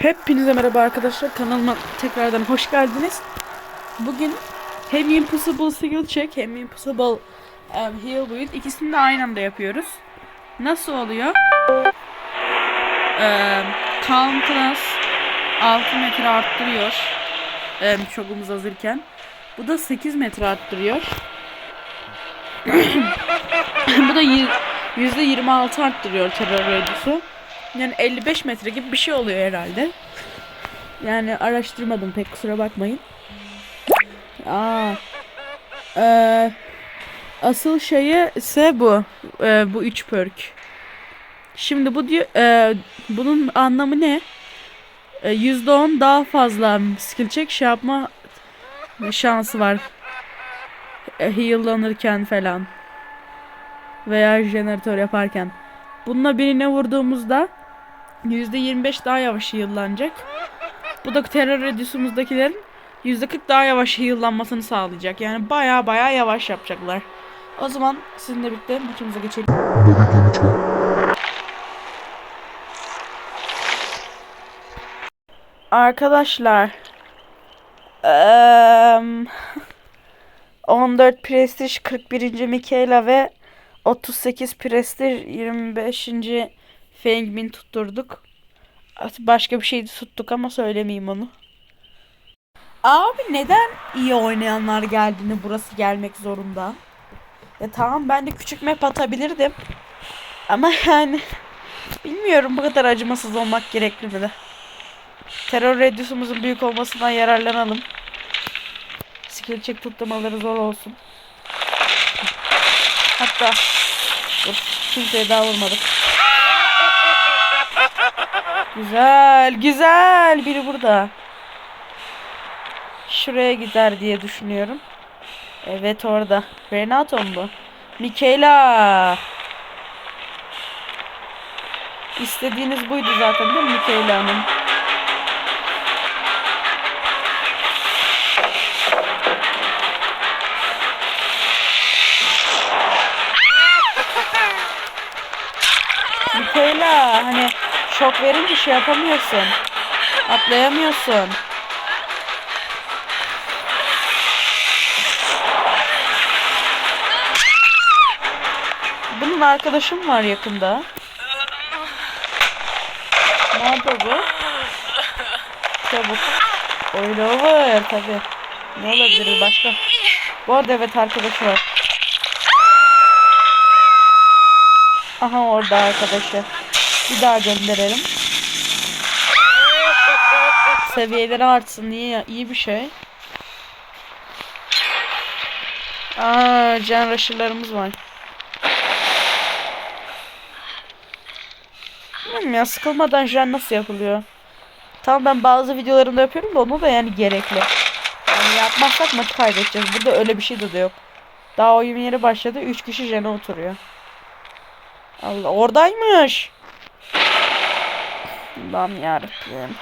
Hepinize merhaba arkadaşlar. Kanalıma tekrardan hoş geldiniz. Bugün hem Impossible Skill Check hem Impossible um, Heal Build ikisini de aynı anda yapıyoruz. Nasıl oluyor? Um, Calm Class 6 metre arttırıyor. Um, şokumuz hazırken. Bu da 8 metre arttırıyor. Bu da y- %26 arttırıyor terör örgüsü. Yani 55 metre gibi bir şey oluyor herhalde. Yani araştırmadım pek kusura bakmayın. Aa. Ee, asıl şeyi ise bu. Ee, bu 3 perk. Şimdi bu diyor e, bunun anlamı ne? E, %10 daha fazla skill check şey yapma şansı var. E, heal'lanırken falan. Veya jeneratör yaparken. Bununla birine vurduğumuzda %25 daha yavaş heal'lanacak. Bu da terör redüsümüzdekilerin %40 daha yavaş heal'lanmasını sağlayacak. Yani baya baya yavaş yapacaklar. O zaman sizinle birlikte maçımıza geçelim. Arkadaşlar eee, 14 Prestige 41. Michaela ve 38 Prestige 25. Fengmin tutturduk. Başka bir şey de tuttuk ama söylemeyeyim onu. Abi neden iyi oynayanlar geldiğinde burası gelmek zorunda? Ya tamam ben de küçük map atabilirdim. Ama yani bilmiyorum bu kadar acımasız olmak gerekli mi de. Terör redyusumuzun büyük olmasından yararlanalım. Skill check tutturmaları zor olsun. Hatta dur, kimseye daha vurmadık. Güzel, güzel. Biri burada. Şuraya gider diye düşünüyorum. Evet orada. Renato mu bu? Michaela. İstediğiniz buydu zaten değil mi Michaela şok verince şey yapamıyorsun. Atlayamıyorsun. Bunun arkadaşım var yakında. Nerede bu? Çabuk. Oyun over tabi. Ne olabilir başka? Bu arada evet arkadaşı var. Aha orada arkadaşı. Bir daha gönderelim. Seviyeleri artsın iyi, iyi bir şey. Aa, can rusher'larımız var. Bilmiyorum ya sıkılmadan jen nasıl yapılıyor? Tamam ben bazı videolarımda yapıyorum da onu da yani gerekli. Yani yapmazsak maçı kaybedeceğiz. Burada öyle bir şey de, de yok. Daha oyun yeri başladı. 3 kişi jene oturuyor. Allah oradaymış. Allah'ım yarabbim.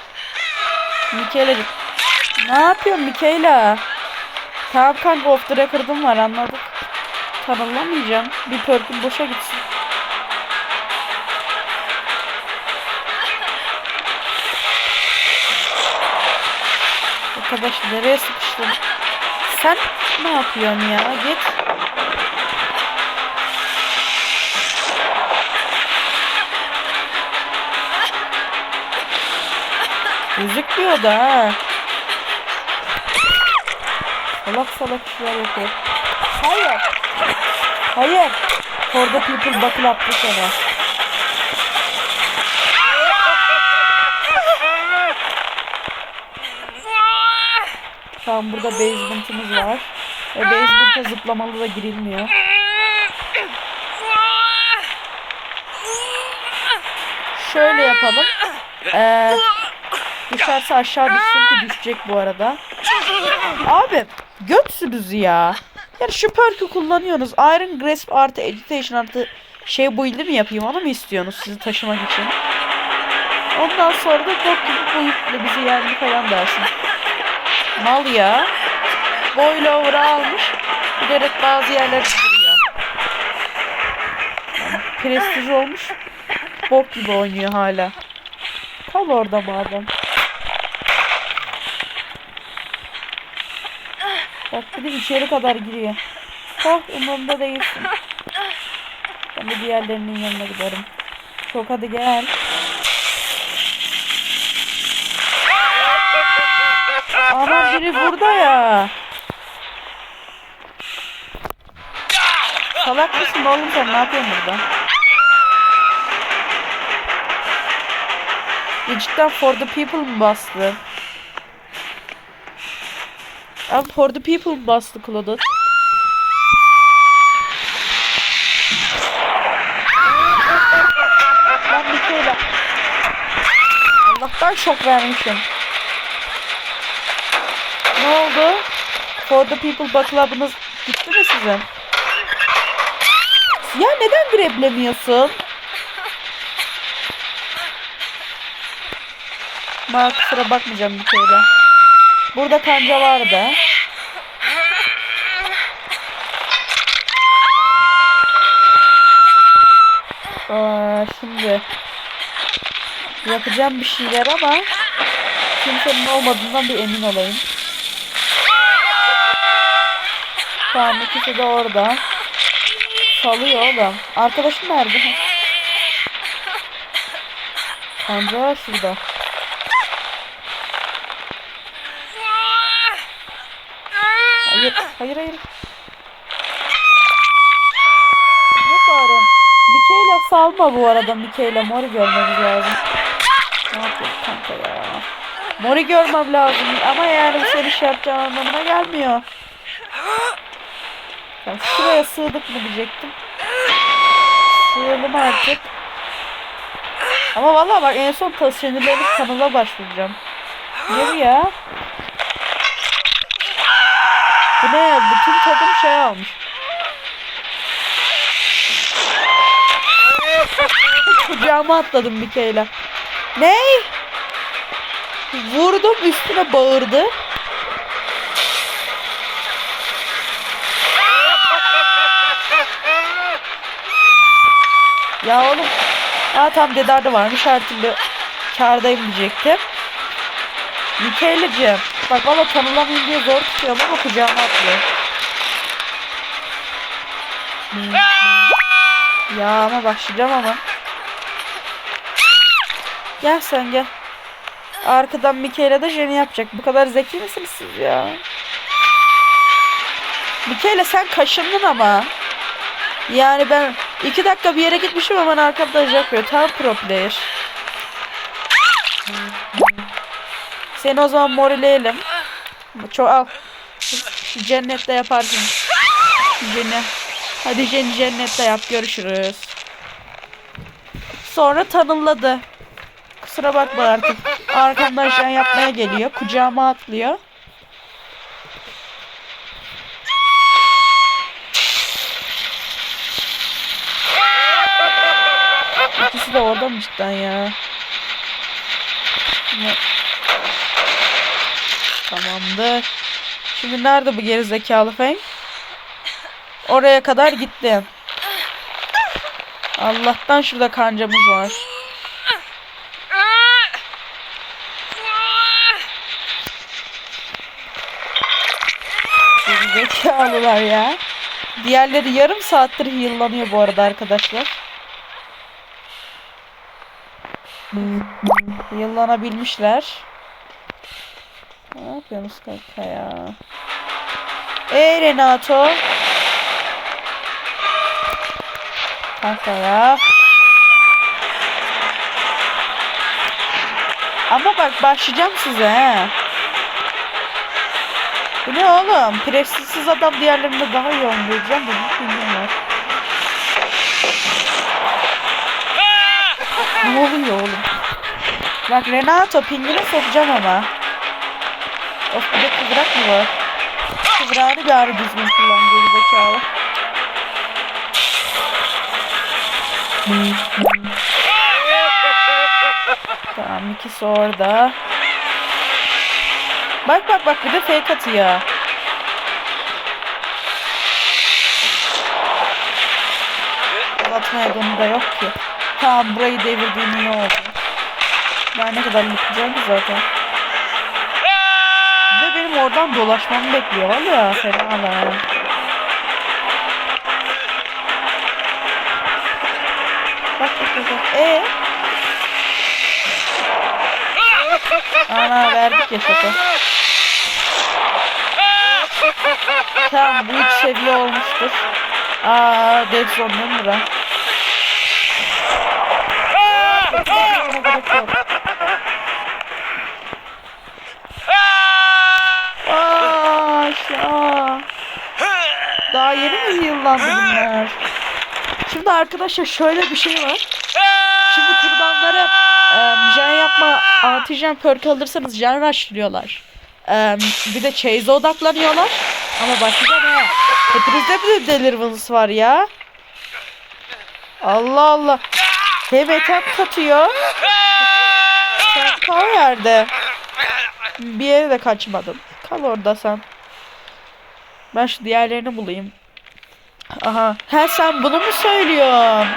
Mikaela'cık. Ne yapıyorsun Mikaela? Tamam kanka off the record'ım var anladık. Tanımlamayacağım. Bir perk'üm boşa gitsin. Arkadaş nereye sıkıştın? Sen ne yapıyorsun ya? Git. Gözükmüyor da ha. Salak salak işler yapıyor. Hayır. Hayır. Orada people bakıl attı sana. Tamam burada basement'ımız var. Ve basement'a zıplamalı da girilmiyor. Şöyle yapalım. Ee, düşerse aşağı düşsün ki düşecek bu arada. Abi götsünüz ya. Yani şu perk'ü kullanıyorsunuz. Iron Grasp artı Agitation artı şey build'i mi yapayım onu mu istiyorsunuz sizi taşımak için? Ondan sonra da bok gibi build'le bizi yendi falan dersin. Mal ya. Boyla over'ı almış. Giderek bazı yerler gidiyor. Yani prestij olmuş. Bok gibi oynuyor hala. Kal orada madem. Bak bir de içeri kadar giriyor. Hah umurumda değilsin. Ben de diğerlerinin yanına giderim. Çok hadi gel. Aman biri burada ya. Salak mısın oğlum sen ne yapıyorsun burada? Ya cidden for the people mı bastı? Abi for the people bastı Claudette? Lan bir kere. Allah'tan şok vermişim. Ne oldu? For the people baklavınız gitti mi sizin? Ya neden greblemiyorsun? Bak kusura bakmayacağım bir kere. Burada kanca vardı. Aa, şimdi yapacağım bir şeyler ama kimsenin olmadığından bir emin olayım. Tamam ikisi de orada. Salıyor oğlum. Arkadaşım nerede? Kanca şurada. Hayır, hayır. Ne bağırın? Mikaela salma bu arada. Mikaela Mori görmemiz lazım. Ne yapıyorsun kanka ya? Mori görmem lazım ama yani bu seni şey yapacağın anlamına gelmiyor. Ben şuraya sığdık mı diyecektim. Sığalım artık. Ama vallahi bak en son ta sinirlenip kanala başvuracağım. Geri ya. Bu ne? Bütün takım şey almış. Kucağıma atladım Mikaela. Ne? Vurdum üstüne bağırdı. Ya oğlum. Aa tam dedarda varmış her türlü kârdayım diyecektim. Mikaela'cığım. Bak valla tanılamayayım diye zor tutuyorum ama kucağıma atlıyor. Ya ama başlayacağım ama. Gel sen gel. Arkadan Mikaela da Jenny yapacak. Bu kadar zeki misiniz siz ya? Mikaela sen kaşındın ama. Yani ben iki dakika bir yere gitmişim hemen arkamda yapıyor. Tam pro player. Seni o zaman morileyelim. Çok al. Cennette yaparsın. Jenny. Hadi Jenny cennette yap. Görüşürüz. Sonra tanımladı. Kusura bakma artık. Arkamdan şey yapmaya geliyor. Kucağıma atlıyor. İkisi de orada mı cidden ya? Ne? Tamamdır. Şimdi nerede bu gerizekalı Feng? Oraya kadar gittim. Allah'tan şurada kancamız var. Gerizekalılar ya. Diğerleri yarım saattir heal'lanıyor bu arada arkadaşlar. Heal'lanabilmişler. Yapıyorsunuz kanka ya? Ey Renato. Kanka ya. Ama bak başlayacağım size he. Bu ne oğlum? Prestijsiz adam diğerlerinde daha iyi oynayacağım. Bu bir filmim var. Ne oluyor oğlum? Bak Renato pingine sokacağım ama. Of bir de kıvrak mı var? Kıvrağını bari düzgün kullan gerizekalı. Tamam ikisi orada. Bak bak bak bir de fake atıyor. Atmaya donu da yok ki. Tamam burayı devirdiğim iyi oldu. Ben ne kadar yıkacağım zaten. Benim oradan dolaşmamı bekliyor. Valla fena lan. Bak bak bak. bak. Ee? Ana verdik ya şaka. Tamam bu üç seviye olmuştur. Aa dead zone değil mi Daha yeni mi yıllandı bunlar? Şimdi arkadaşlar şöyle bir şey var. Şimdi kurbanlara e, jen yapma antijen perk alırsanız jen rushlıyorlar. E, bir de chase'e odaklanıyorlar. Ama başka ne? Hepinizde bir de deliverance var ya. Allah Allah. Hem etap katıyor. Sen kal yerde. Bir yere de kaçmadım. Kal orada sen. Ben şu diğerlerini bulayım. Aha. Ha sen bunu mu söylüyorsun?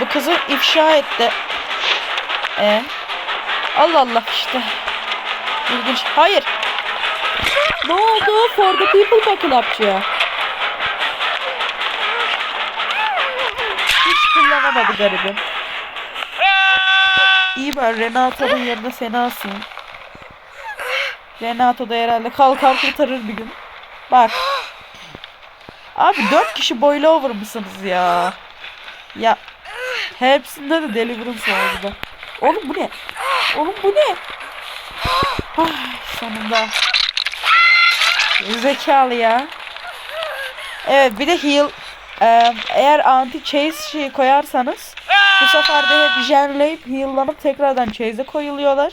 Bu kızı ifşa etti. E. Allah Allah işte. İlginç. Hayır. Ne oldu? For the people bakın yapçıya. Hiç kullanamadı garibim. İyi ben Renato'nun yerine seni asayım. Renato da herhalde kalkar kurtarır bir gün. Bak. Abi dört kişi boylu over mısınız ya? Ya. Hepsinde de deliverance oldu. Oğlum bu ne? Oğlum bu ne? Ay, sonunda. Zekalı ya. Evet bir de heal. Eğer anti chase şeyi koyarsanız bu sefer de hep jenleyip heal'lanıp tekrardan chase'e koyuluyorlar.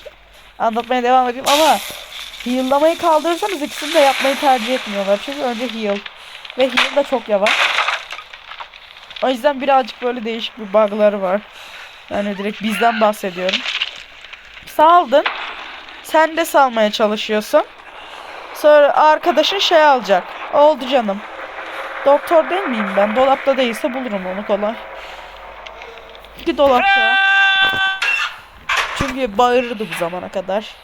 Anlatmaya devam edeyim ama heal'lamayı kaldırırsanız ikisini de yapmayı tercih etmiyorlar. Çünkü önce heal. Ve heal da çok yavaş. O yüzden birazcık böyle değişik bir bug'ları var. Yani direkt bizden bahsediyorum. Saldın. Sen de salmaya çalışıyorsun. Sonra arkadaşın şey alacak. Oldu canım. Doktor değil miyim ben? Dolapta değilse bulurum onu kolay. Çünkü dolapta. Çünkü bağırırdı bu zamana kadar.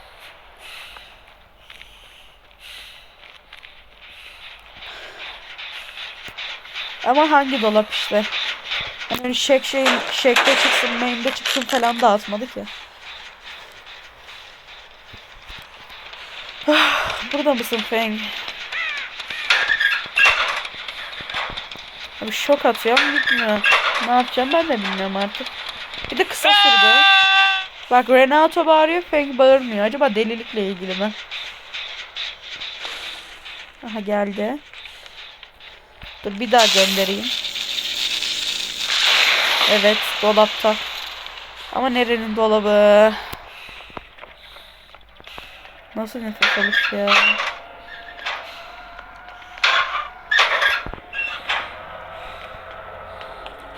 Ama hangi dolap işte? Hani şek şey şekte çıksın, main'de çıksın falan da atmadık ya. Burada mısın Feng? Abi şok atıyor ama gitmiyor. Ne yapacağım ben de bilmiyorum artık. Bir de kısa sürdü. Bak Renato bağırıyor Feng bağırmıyor. Acaba delilikle ilgili mi? Aha geldi. Dur bir daha göndereyim. Evet dolapta. Ama nerenin dolabı? Nasıl nefes alış ya?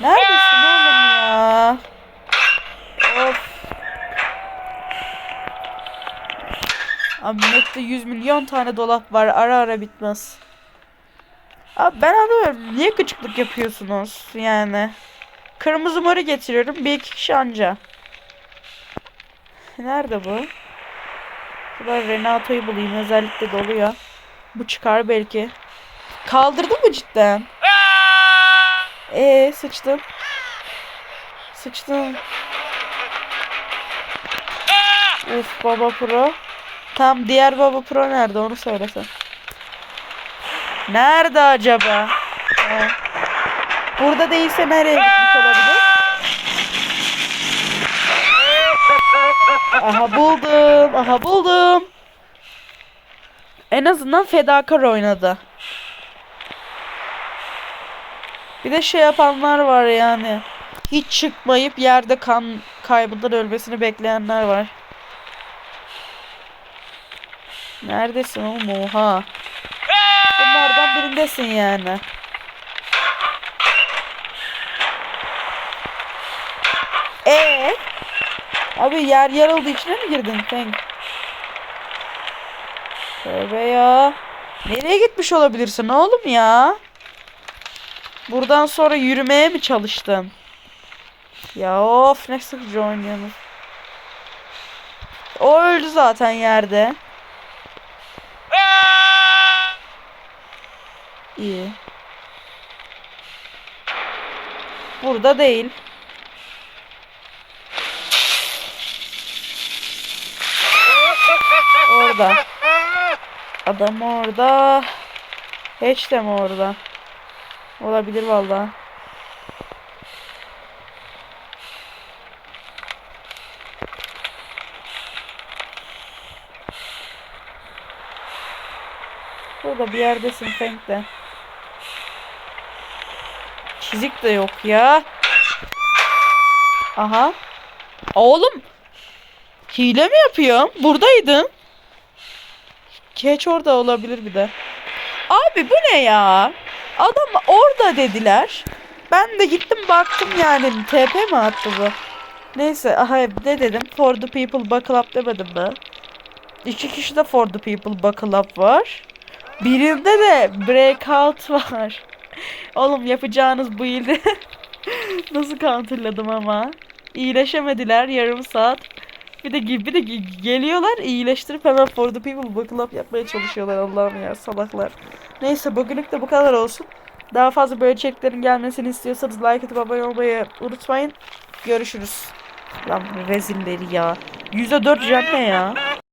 Neredesin oğlum ya? Of. Abi nette 100 milyon tane dolap var. Ara ara bitmez. Abi ben anlamıyorum. Niye gıcıklık yapıyorsunuz? Yani. Kırmızı moru getiriyorum. Bir iki kişi anca. Nerede bu? Şurada Renato'yu bulayım. Özellikle doluyor. Bu çıkar belki. Kaldırdın mı cidden? Ee sıçtım. Sıçtım. Uf baba pro. Tam diğer baba pro nerede onu söylesen. Nerede acaba? Burada değilse nereye gitmiş olabilir? Aha buldum. Aha buldum. En azından fedakar oynadı. Bir de şey yapanlar var yani. Hiç çıkmayıp yerde kan kaybından ölmesini bekleyenler var. Neredesin oğlum oha. Bunlardan birindesin yani. Ee? Abi yer yarıldı içine mi girdin Feng? Tövbe ya. Nereye gitmiş olabilirsin oğlum ya? Buradan sonra yürümeye mi çalıştın? Ya of ne sıkıcı oynuyorsunuz. O öldü zaten yerde. İyi. Burada değil. Orada. Adam orada. Hiç de mi orada? Olabilir vallahi. Burada bir yerdesin Fenk de. Çizik de yok ya. Aha. Oğlum. Hile mi yapıyorsun? Buradaydın. Keç orada olabilir bir de. Abi bu ne ya? Adam orada dediler. Ben de gittim baktım yani. TP mi attı bu? Neyse aha ne dedim? For the people buckle up demedim mi? İki kişi de for the people buckle up var. Birinde de breakout var. Oğlum yapacağınız bu ilde nasıl counterladım ama. İyileşemediler yarım saat. Bir de bir de ge- geliyorlar iyileştirip hemen for the people buckle up yapmaya çalışıyorlar Allah'ım ya salaklar. Neyse bugünlük de bu kadar olsun. Daha fazla böyle içeriklerin gelmesini istiyorsanız like atıp abone olmayı unutmayın. Görüşürüz. Lan rezilleri ya. %4 jen ne ya?